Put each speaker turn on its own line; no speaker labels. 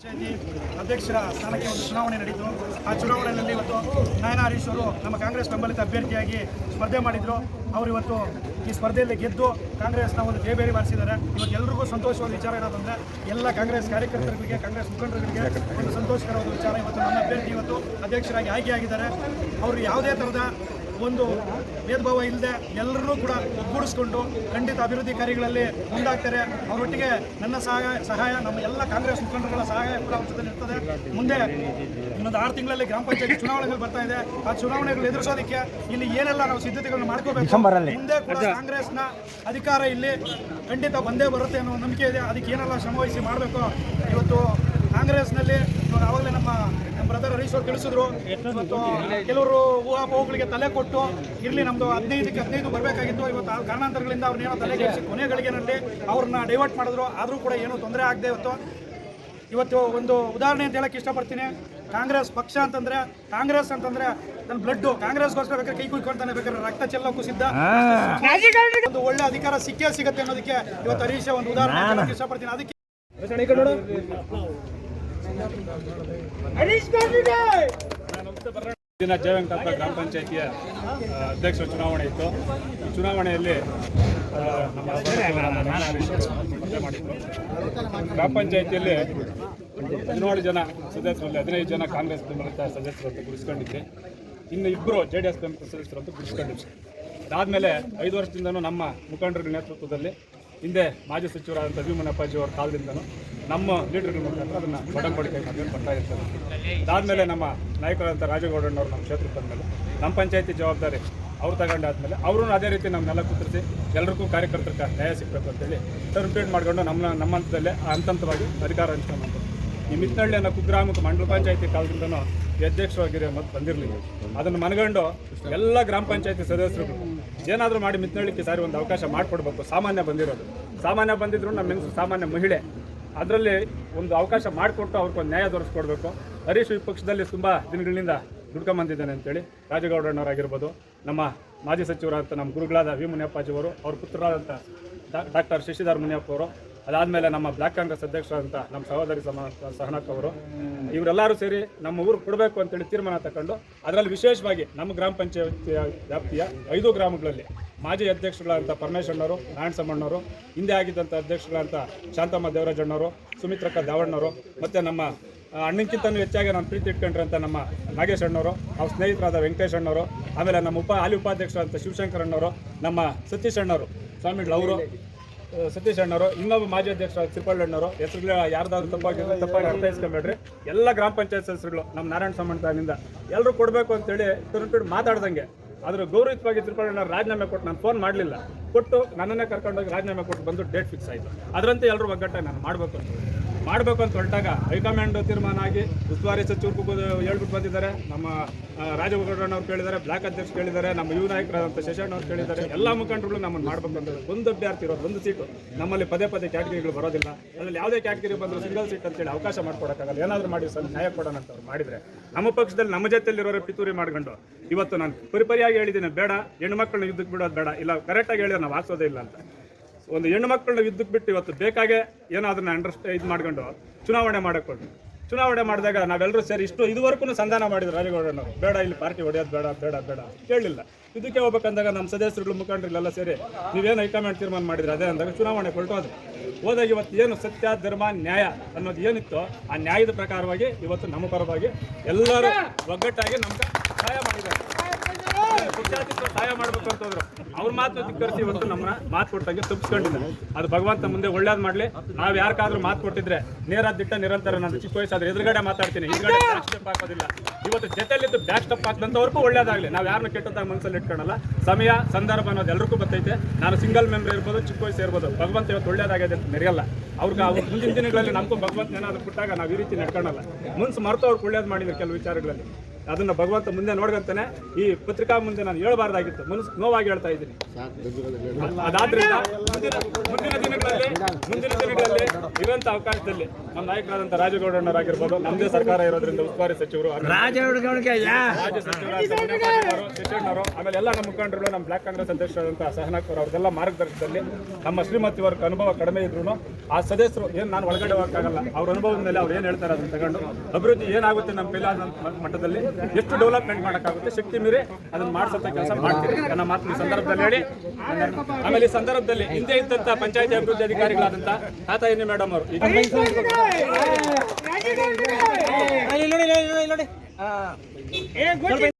ಅಧ್ಯಕ್ಷರ ಸ್ಥಾನಕ್ಕೆ ಒಂದು ಚುನಾವಣೆ ನಡೆಯಿತು ಆ ಚುನಾವಣೆಯಲ್ಲಿ ಇವತ್ತು ನಯನ ಹರೀಶ್ ಅವರು ನಮ್ಮ ಕಾಂಗ್ರೆಸ್ ಬೆಂಬಲಿತ ಅಭ್ಯರ್ಥಿಯಾಗಿ ಸ್ಪರ್ಧೆ ಮಾಡಿದ್ರು. ಅವರು ಇವತ್ತು ಈ ಸ್ಪರ್ಧೆಯಲ್ಲಿ ಗೆದ್ದು ಕಾಂಗ್ರೆಸ್ನ ಒಂದು ಜೇಬೇರಿ ಮಾಡಿಸಿದ್ದಾರೆ. ಇವತ್ತು ಎಲ್ರಿಗೂ ಸಂತೋಷವಾದ ವಿಚಾರ ಏನಂದ್ರೆ ಎಲ್ಲ ಕಾಂಗ್ರೆಸ್ ಕಾರ್ಯಕರ್ತರಿಗೆ ಕಾಂಗ್ರೆಸ್ ಮುಖಂಡರಿಗೆ ಒಂದು ಸಂತೋಷಕರವಾದ ವಿಚಾರ. ಇವತ್ತು ನಮ್ಮ ಅಭ್ಯರ್ಥಿ ಇವತ್ತು ಅಧ್ಯಕ್ಷರಾಗಿ ಆಯ್ಕೆಯಾಗಿದ್ದಾರೆ. ಅವರು ಯಾವುದೇ ಥರದ ಒಂದು ಭೇದಭಾವ ಇಲ್ಲದೆ ಎಲ್ಲರನ್ನೂ ಕೂಡ ಒಗ್ಗೂಡಿಸ್ಕೊಂಡು ಖಂಡಿತ ಅಭಿವೃದ್ಧಿ ಕಾರ್ಯಗಳಲ್ಲಿ ಮುಂದಾಗ್ತಾರೆ. ಅವರೊಟ್ಟಿಗೆ ನನ್ನ ಸಹಾಯ ಸಹಾಯ ನಮ್ಮ ಎಲ್ಲ ಕಾಂಗ್ರೆಸ್ ಮುಖಂಡರುಗಳ ಸಹಾಯ ಕೂಡ ಅವ್ರ ಜೊತೆ ಇರ್ತದೆ ಮುಂದೆ ಇನ್ನೊಂದು ಆರು ತಿಂಗಳಲ್ಲಿ ಗ್ರಾಮ ಪಂಚಾಯತ್ ಚುನಾವಣೆಗಳು ಬರ್ತಾ ಇದೆ. ಆ ಚುನಾವಣೆಗಳು ಎದುರಿಸೋದಕ್ಕೆ ಇಲ್ಲಿ ಏನೆಲ್ಲ ನಾವು ಸಿದ್ಧತೆಗಳನ್ನು ಮಾಡ್ಕೋಬೇಕು? ಮುಂದೆ ಕೂಡ ಕಾಂಗ್ರೆಸ್ನ ಅಧಿಕಾರ ಇಲ್ಲಿ ಖಂಡಿತ ಬಂದೇ ಬರುತ್ತೆ ಅನ್ನೋ ನಂಬಿಕೆ ಇದೆ. ಅದಕ್ಕೆ ಏನೆಲ್ಲ ಶ್ರಮವಹಿಸಿ ಮಾಡಬೇಕು? ಇವತ್ತು ಕಾಂಗ್ರೆಸ್ನಲ್ಲಿ ಇವಾಗ ಆವಾಗಲೇ ನಮ್ಮ ಬ್ರದರ್ ಹರೀಶ್ ಅವರು ತಿಳಿಸಿದ್ರು. ಇವತ್ತು ಕೆಲವರು ಊಹಾಪೋಹಗಳಿಗೆ ತಲೆ ಕೊಟ್ಟು ಇರಲಿ ನಮ್ದು ಹದಿನೈದಕ್ಕೆ ಹದಿನೈದು ಬರಬೇಕಾಗಿತ್ತು. ಇವತ್ತು ಆ ಕಾರಣಾಂತರಗಳಿಂದ ಅವ್ರನ್ನೇನೋ ತಲೆ ಕೆಡಿಸಿ ಕೊನೆ ಗಳಿಗೆನಲ್ಲಿ ಅವ್ರನ್ನ ಡೈವರ್ಟ್ ಮಾಡಿದ್ರು. ಆದರೂ ಕೂಡ ಏನೂ ತೊಂದರೆ ಆಗದೆ ಇವತ್ತು ಇವತ್ತು ಒಂದು ಉದಾಹರಣೆ ಅಂತ ಹೇಳಕ್ಕೆ ಇಷ್ಟಪಡ್ತೀನಿ. ಕಾಂಗ್ರೆಸ್ ಪಕ್ಷ ಅಂತಂದ್ರೆ ಕಾಂಗ್ರೆಸ್ ಅಂತಂದ್ರೆ ನನ್ನ ಬ್ಲಡ್ ಕಾಂಗ್ರೆಸ್ಗೋಸ್ಕರ ಬೇಕಾದ್ರೆ ಕೈ ಕುಯ್ಕೊಂತಾನೆ ಬೇಕಾದ್ರೆ ರಕ್ತ ಚೆಲ್ಲ ಸಿದ್ಧ. ಒಂದು ಒಳ್ಳೆ ಅಧಿಕಾರ ಸಿಕ್ಕೇ ಸಿಗುತ್ತೆ ಅನ್ನೋದಕ್ಕೆ ಇವತ್ತು ಹರೀಶ್ ಒಂದು ಉದಾಹರಣೆ ಇಷ್ಟಪಡ್ತೀನಿ. ಅದಕ್ಕೆ
ದಿನ ಜಯವೆಂಕಟಪ್ಪ ಗ್ರಾಮ ಪಂಚಾಯಿತಿಯ ಅಧ್ಯಕ್ಷರ ಚುನಾವಣೆ ಇತ್ತು. ಚುನಾವಣೆಯಲ್ಲಿ ಮಾಡಿದ್ರು. ಗ್ರಾಮ ಪಂಚಾಯಿತಿಯಲ್ಲಿ ಹದಿನೇಳು ಜನ ಸದಸ್ಯರಲ್ಲಿ, ಹದಿನೈದು ಜನ ಕಾಂಗ್ರೆಸ್ ಬೆಂಬಲಿತ ಸದಸ್ಯರು ಅಂತ ಗುರುಸ್ಕೊಂಡಿದ್ದೆ ಇನ್ನು ಇಬ್ಬರು ಜೆ ಡಿ ಎಸ್ ಬೆಂಬಲಿತ ಸದಸ್ಯರು ಅಂತ ಗುರುಸ್ಕೊಂಡಿದ್ದೆ ಅದಾದಮೇಲೆ ಐದು ವರ್ಷದಿಂದನೂ ನಮ್ಮ ಮುಖಂಡರ ನೇತೃತ್ವದಲ್ಲಿ ಹಿಂದೆ ಮಾಜಿ ಸಚಿವರಾದಂಥ ವಿ ಅವರ ಕಾಲದಿಂದನೂ ನಮ್ಮ ಲೀಡರ್ಗಳ ಮುಖಾಂತರ ಅದನ್ನು ಬಡಂಬಡಿಕೆ ಬರ್ತಾ ಇರ್ತದೆ ಅದಾದಮೇಲೆ ನಮ್ಮ ನಾಯಕರಾದಂಥ ರಾಜಗೌಡಣ್ಣವ್ರು ನಮ್ಮ ಕ್ಷೇತ್ರಕ್ಕೆ ಬಂದಮೇಲೆ, ನಮ್ಮ ಪಂಚಾಯತಿ ಜವಾಬ್ದಾರಿ ಅವ್ರು ತಗೊಂಡಾದ್ಮೇಲೆ ಅವರು ಅದೇ ರೀತಿ ನಮ್ಮನ್ನೆಲ್ಲ ಕುದುರಿಸಿ ಎಲ್ರಿಗೂ ಕಾರ್ಯಕರ್ತರಿಗೆ ನ್ಯಾಯ ಸಿಗಬೇಕು ಅಂತೇಳಿ ರಿಪೀಟ್ ಮಾಡ್ಕೊಂಡು ನಮ್ಮ ನಮ್ಮ ಹಂತದಲ್ಲೇ ಹಂತ ಹಂತವಾಗಿ ಅಧಿಕಾರ ಹಂಚ್ಕೊಂಡು ಈ ಮಿತ್ನಳ್ಳಿ ಅನ್ನೋ ಕುಗ್ರಾಮಕ್ಕೆ ಮಂಡಲ ಪಂಚಾಯತಿ ಕಾಲದಿಂದನೂ ಅಧ್ಯಕ್ಷರಾಗಿರೋ ಮತ್ತು ಬಂದಿರಲಿಲ್ಲ. ಅದನ್ನು ಮನಗಂಡು ಎಲ್ಲ ಗ್ರಾಮ ಪಂಚಾಯತಿ ಸದಸ್ಯರು ಏನಾದರೂ ಮಾಡಿ ಮಿತ್ನಳ್ಳಿಕ್ಕೆ ಸಾರಿ ಒಂದು ಅವಕಾಶ ಮಾಡಿಕೊಡ್ಬೇಕು. ಸಾಮಾನ್ಯ ಬಂದಿರೋದು. ಸಾಮಾನ್ಯ ಬಂದಿದ್ರು ನಮ್ಮ ಸಾಮಾನ್ಯ ಮಹಿಳೆ. ಅದರಲ್ಲಿ ಒಂದು ಅವಕಾಶ ಮಾಡಿಕೊಟ್ಟು ಅವ್ರಿಗೊಂದು ನ್ಯಾಯ ದೊರಕಿಸ್ಕೊಡ್ಬೇಕು ಹರೀಶ್ ವಿಪಕ್ಷದಲ್ಲಿ ಪಕ್ಷದಲ್ಲಿ ತುಂಬ ದಿನಗಳಿಂದ ದುಡ್ಕೊಂಬಂದಿದ್ದಾನೆ ಅಂತೇಳಿ ರಾಜಗೌಡಣ್ಣವರಾಗಿರ್ಬೋದು. ನಮ್ಮ ಮಾಜಿ ಸಚಿವರಾದಂಥ ನಮ್ಮ ಗುರುಗಳಾದ ವಿ ಮುನಿಯಪ್ಪಾಜಿ ಅವರು ಅವ್ರ ಪುತ್ರರಾದಂಥ ಡಾಕ್ಟರ್ ಶಶಿಧರ್ ಮುನಿಯಪ್ಪ ಅವರು ಅದಾದಮೇಲೆ ನಮ್ಮ ಬ್ಲಾಕ್ ಕಾಂಗ್ರೆಸ್ ಅಧ್ಯಕ್ಷರಾದಂಥ ನಮ್ಮ ಸಹೋದರಿ ಸಮ ಸಹನಕ್ ಅವರು ಇವರೆಲ್ಲರೂ ಸೇರಿ ನಮ್ಮ ಊರು ಕೊಡಬೇಕು ಅಂತೇಳಿ ತೀರ್ಮಾನ ತಗೊಂಡು ಅದರಲ್ಲಿ ವಿಶೇಷವಾಗಿ ನಮ್ಮ ಗ್ರಾಮ ಪಂಚಾಯತಿಯ ವ್ಯಾಪ್ತಿಯ ಐದು ಗ್ರಾಮಗಳಲ್ಲಿ ಮಾಜಿ ಅಧ್ಯಕ್ಷಗಳಾದಂಥ ಪರಮೇಶ್ವರನವರು ನಾರಾಯಣಸಮ್ಮಣ್ಣವರು ಹಿಂದೆ ಆಗಿದ್ದಂಥ ಅಧ್ಯಕ್ಷಗಳಂತ ಶಾಂತಮ್ಮ ದೇವರಾಜಣ್ಣವರು ಸುಮಿತ್ರಕ್ಕ ದಾವಣ್ಣವರು ಮತ್ತು ನಮ್ಮ ಅಣ್ಣಕ್ಕಿಂತನೂ ಹೆಚ್ಚಾಗಿ ನಾನು ಪ್ರೀತಿ ಇಟ್ಕೊಂಡ್ರಂಥ ನಮ್ಮ ನಾಗೇಶ್ ಅಣ್ಣವರು ಅವ್ರ ಸ್ನೇಹಿತರಾದ ವೆಂಕಟೇಶ್ ಅಣ್ಣವರು ಆಮೇಲೆ ನಮ್ಮ ಉಪ ಹಾಲಿ ಉಪಾಧ್ಯಕ್ಷರಾದಂಥ ಶಿವಶಂಕರ್ ಅಣ್ಣವರು ನಮ್ಮ ಸತೀಶ್ ಅಣ್ಣವರು ಸ್ವಾಮಿಗಳು ಅವರು ಆ, ಸತೀಶ್ ಅಣ್ಣವರು, ಇನ್ನೊಬ್ಬ ಮಾಜಿ ಅಧ್ಯಕ್ಷ ಅಣ್ಣವರು ಹೆಸರುಗಳು ಯಾರ್ದಾದ್ರು ತಪ್ಪಾಗಿದ್ರೆ ತಪ್ಪಾಗಿ ಅರ್ಥೈಸ್ಕೊಂಬೇಡ್ರಿ. ಎಲ್ಲ ಗ್ರಾಮ ಪಂಚಾಯತ್ ಸದಸ್ಯರುಗಳು, ನಮ್ಮ ನಾರಾಯಣ ಸಂಬಂಧದಿಂದ ಎಲ್ಲರೂ ಕೊಡಬೇಕು ಅಂತೇಳಿ ತುರುಪಿಟ್ಟು ಮಾತಾಡ್ದಂಗೆ. ಆದ್ರೆ ಗೌರವಿತವಾಗಿ ಅಣ್ಣ ರಾಜೀನಾಮೆ ಕೊಟ್ಟು ನಾನು ಫೋನ್ ಮಾಡಲಿಲ್ಲ. ಕೊಟ್ಟು ನನ್ನನ್ನೇ ಕರ್ಕೊಂಡೋಗಿ ರಾಜೀನಾಮೆ ಕೊಟ್ಟು ಬಂದು ಡೇಟ್ ಫಿಕ್ಸ್ ಆಯಿತು. ಅದರಂತೆ ಎಲ್ಲರೂ ಒಗ್ಗಟ್ಟೆ ನಾನು ಮಾಡಬೇಕು ಅಂತ. ಮಾಡಬೇಕು ಅಂತ ಹೊರಟಾಗ ಹೈಕಮಾಂಡ್ ತೀರ್ಮಾನ ಆಗಿ ಉಸ್ತುವಾರಿ ಸಚಿವರು ಹೇಳ್ಬಿಟ್ಟು ಬಂದಿದ್ದಾರೆ. ನಮ್ಮ ಆ, ರಾಜಗೌಡಣ್ಣವ್ರು ಕೇಳಿದ್ದಾರೆ ಬ್ಲಾಕ್ ಅಧ್ಯಕ್ಷ ಕೇಳಿದ್ದಾರೆ ನಮ್ಮ ಯುವ ನಾಯಕರಾದಂಥ ಶಶಣ್ಣವ್ರು ಕೇಳಿದ್ದಾರೆ. ಎಲ್ಲ ಮುಖಂಡರುಗಳು ನಮ್ಮನ್ನು ಮಾಡಬೇಕು ಅಂತ ಒಂದು ಅಭ್ಯರ್ಥಿ ಇರೋದು ಒಂದು ಸೀಟು. ನಮ್ಮಲ್ಲಿ ಪದೇ ಪದೇ ಕ್ಯಾಟಗರಿಗಳು ಬರೋದಿಲ್ಲ. ಅದರಲ್ಲಿ ಯಾವುದೇ ಕ್ಯಾಟಗರಿ ಬಂದರೂ ಸಿಂಗಲ್ ಸೀಟ್ ಅಂತೇಳಿ ಅವಕಾಶ ಮಾಡ್ಕೊಡೋಕ್ಕಾಗಲ್ಲ. ಏನಾದರೂ ಮಾಡಿ ಸರ್ ನ್ಯಾಯ ಕೊಡೋಣ ಅಂತ ಅವ್ರು ಮಾಡಿದರೆ. ನಮ್ಮ ಪಕ್ಷದಲ್ಲಿ ನಮ್ಮ ಜೊತೆಯಲ್ಲಿರೋರು ಪಿತೂರಿ ಮಾಡ್ಕೊಂಡು ಇವತ್ತು ನಾನು ಪರಿಪರಿಯಾಗಿ ಹೇಳಿದ್ದೀನಿ ಬೇಡ. ಹೆಣ್ಮಕ್ಳನ್ನ ಯುದ್ಧಕ್ಕೆ ಬಿಡೋದು ಬೇಡ. ಇಲ್ಲ ಕರೆಕ್ಟಾಗಿ ಹೇಳಿದ್ರೆ ನಾವು ಹಾಕ್ಸೋದೇ ಇಲ್ಲ ಅಂತ. ಒಂದು ಹೆಣ್ಣು ಮಕ್ಕಳನ್ನ ಯುದ್ಧಕ್ಕೆ ಬಿಟ್ಟು ಇವತ್ತು ಬೇಕಾಗೆ ಏನೋ ಅದನ್ನ ಅಂಡರ್ಸ್ಟ್ ಇದು ಮಾಡ್ಕೊಂಡು ಚುನಾವಣೆ ಮಾಡಕೊಂಡು ಚುನಾವಣೆ ಮಾಡಿದಾಗ ನಾವೆಲ್ಲರೂ ಸೇರಿ ಇಷ್ಟು ಇದುವರೆಗೂ ಸಂಧಾನ ಮಾಡಿದ್ರು ರಾಜಗೌಡನವರು ಬೇಡ, ಇಲ್ಲಿ ಪಾರ್ಟಿ ಹೊಡೆಯೋದು ಬೇಡ ಬೇಡ ಬೇಡ ಕೇಳಲಿಲ್ಲ ಇದಕ್ಕೆ ಹೋಗ್ಬೇಕಂದಾಗ ನಮ್ಮ ಸದಸ್ಯರುಗಳು ಮುಖಂಡರಿಗೆಲ್ಲ ಸೇರಿ ನೀವೇನು ಹೈಕಮಾಂಡ್ ತೀರ್ಮಾನ ಮಾಡಿದ್ರೆ? ಅದೇ ಅಂದಾಗ ಚುನಾವಣೆ ಹೊರಟೋದು ಹೋದಾಗ ಇವತ್ತು ಏನು ಸತ್ಯ, ಧರ್ಮ, ನ್ಯಾಯ ಅನ್ನೋದು ಏನಿತ್ತು ಆ ನ್ಯಾಯದ ಪ್ರಕಾರವಾಗಿ ಇವತ್ತು ನಮ್ಮ ಪರವಾಗಿ ಎಲ್ಲರೂ ಒಗ್ಗಟ್ಟಾಗಿ ನಮ್ಗೆ ಸಹಾಯ ಮಾಡಿದ್ದಾರೆ. ಸಹಾಯ ಮಾಡಬೇಕು ಅಂತ ಹೋದ್ರು. ಅವ್ರ ಮಾತು ಧಿಕ್ಕರಿಸಿ ಇವತ್ತು ನಮ್ಮನ್ನ ಮಾತು ಕೊಟ್ಟಂಗೆ ತಪ್ಪಿಸ್ಕೊಂಡಿದ್ದಾರೆ ಅದು ಭಗವಂತ ಮುಂದೆ ಒಳ್ಳೇದು ಮಾಡ್ಲಿ. ನಾವು ಯಾರಿಗಾದ್ರೂ ಮಾತು ಕೊಟ್ಟಿದ್ರೆ ನೇರ ದಿಟ್ಟ ನಿರಂತರ ನಾನು ಚಿಕ್ಕ ವಯಸ್ಸಾದ್ರೆ ಎದುರುಗಡೆ ಮಾತಾಡ್ತೀನಿ. ಹಿಂದ್ಗಡೆ ಬ್ಯಾಕ್ ಸ್ಟೆಪ್ ಹಾಕೋದಿಲ್ಲ. ಇವತ್ತು ಜೊತೆಲಿದ್ದು ಬ್ಯಾಕ್ ಸ್ಟೆಪ್ ಹಾಕಿದಂಥವ್ರಿಗೂ ಒಳ್ಳೇದಾಗಲಿ. ನಾವು ಯಾರನ್ನ ಕೆಟ್ಟದಾಗ ಮನಸ್ಸಲ್ಲಿ ಇಟ್ಕೊಳ್ಳಲ್ಲ ಸಮಯ ಸಂದರ್ಭ ಅನ್ನೋದು ಎಲ್ರಿಗೂ ಬರ್ತೈತೆ ನಾನು ಸಿಂಗಲ್ ಮೆಂಬರ್ ಇರ್ಬೋದು ಚಿಕ್ಕ ವಯಸ್ಸು ಇರ್ಬೋದು. ಭಗವಂತ ಇವತ್ತು ಒಳ್ಳೇದಾಗಿದೆ ಅಂತ ಮೆರೆಯಲ್ಲ ಅವ್ರಿಗೆ ಅವ್ರ ಮುಂದಿನ ದಿನಗಳಲ್ಲಿ ನಮಗೂ ಭಗವಂತ ಏನಾದ್ರು ಕೊಟ್ಟಾಗ ನಾವು ಈ ರೀತಿ ನಡ್ಕೊಳ್ಳಲ್ಲ ಮುನ್ಸ್ ಮರೆತು ಅವ್ರಿಗೆ ಒಳ್ಳೇದು ಮಾಡಿದ್ರು ಕೆಲವು ವಿಚಾರಗಳಲ್ಲಿ. ಅದನ್ನ ಭಗವಂತ ಮುಂದೆ ನೋಡ್ಕೊಂತಾನೆ ಈ ಪತ್ರಿಕಾ ಮುಂದೆ ನಾನು ಹೇಳಬಾರ್ದಾಗಿತ್ತು. ಮನಸ್ಸು ನೋವಾಗಿ ಹೇಳ್ತಾ ಇದ್ದೀನಿ. ಅದಾದ್ರಿಂದ ಮುಂದಿನ ಮುಂದಿನ ದಿನಗಳಲ್ಲಿ ಮುಂದಿನ ದಿನಗಳಲ್ಲಿ ಇರುವಂತ ಅವಕಾಶದಲ್ಲಿ ನಮ್ಮ ನಾಯಕರಾದಂಥ ರಾಜಗೌಡಣ್ಣರಾಗಿರ್ಬೋದು ನಮ್ಮದೇ ಸರ್ಕಾರ ಇರೋದ್ರಿಂದ ಉಸ್ತುವಾರಿ ಸಚಿವರು ಆಮೇಲೆ ರಾಜ್ಯ ಸಚಿವರು ಆಮೇಲೆ ಎಲ್ಲ ನಮ್ಮ ಮುಖಂಡರು ನಮ್ಮ ಬ್ಲಾಕ್ ಕಾಂಗ್ರೆಸ್ ಅಧ್ಯಕ್ಷರಾದಂತಹ ಸಹನಾಕರ್ ಅವ್ರದ್ದೆಲ್ಲ ಮಾರ್ಗದರ್ಶನದಲ್ಲಿ ನಮ್ಮ ಶ್ರೀಮತಿ ವರ್ಗ ಅನುಭವ ಕಡಿಮೆ ಇದ್ರು ಆ ಸದಸ್ಯರು ಏನು ನಾನು ಒಳಗಡೆ ಹೋಗಕ್ಕಾಗಲ್ಲ ಅವ್ರ ಅನುಭವದ ಮೇಲೆ ಅವ್ರು ಏನು ಹೇಳ್ತಾರೆ ಅದನ್ನ ತಗೊಂಡು ಅಭಿವೃದ್ಧಿ ಏನಾಗುತ್ತೆ ನಮ್ಮ ಕೈಲಾದ ಮಟ್ಟದಲ್ಲಿ ಎಷ್ಟು ಡೆವಲಪ್ಮೆಂಟ್ ಮಾಡೋಕ್ಕಾಗುತ್ತೆ ಶಕ್ತಿ ಮೀರಿ ಅದನ್ನು ಮಾಡಿಸಂತ ಕೆಲಸ ಮಾಡ್ತೀವಿ. ನನ್ನ ಮಾತು ಈ ಸಂದರ್ಭದಲ್ಲಿ ಹೇಳಿ. ಆಮೇಲೆ ಈ ಸಂದರ್ಭದಲ್ಲಿ ಹಿಂದೆ ಇದ್ದಂತ ಪಂಚಾಯತಿ ಅಭಿವೃದ್ಧಿ ಅಧಿಕಾರಿಗಳಾದಂಥ ತಾತ ಎಣ್ಣೆ ಮೇಡಮ್ ಅವರು
ನೋಡಿ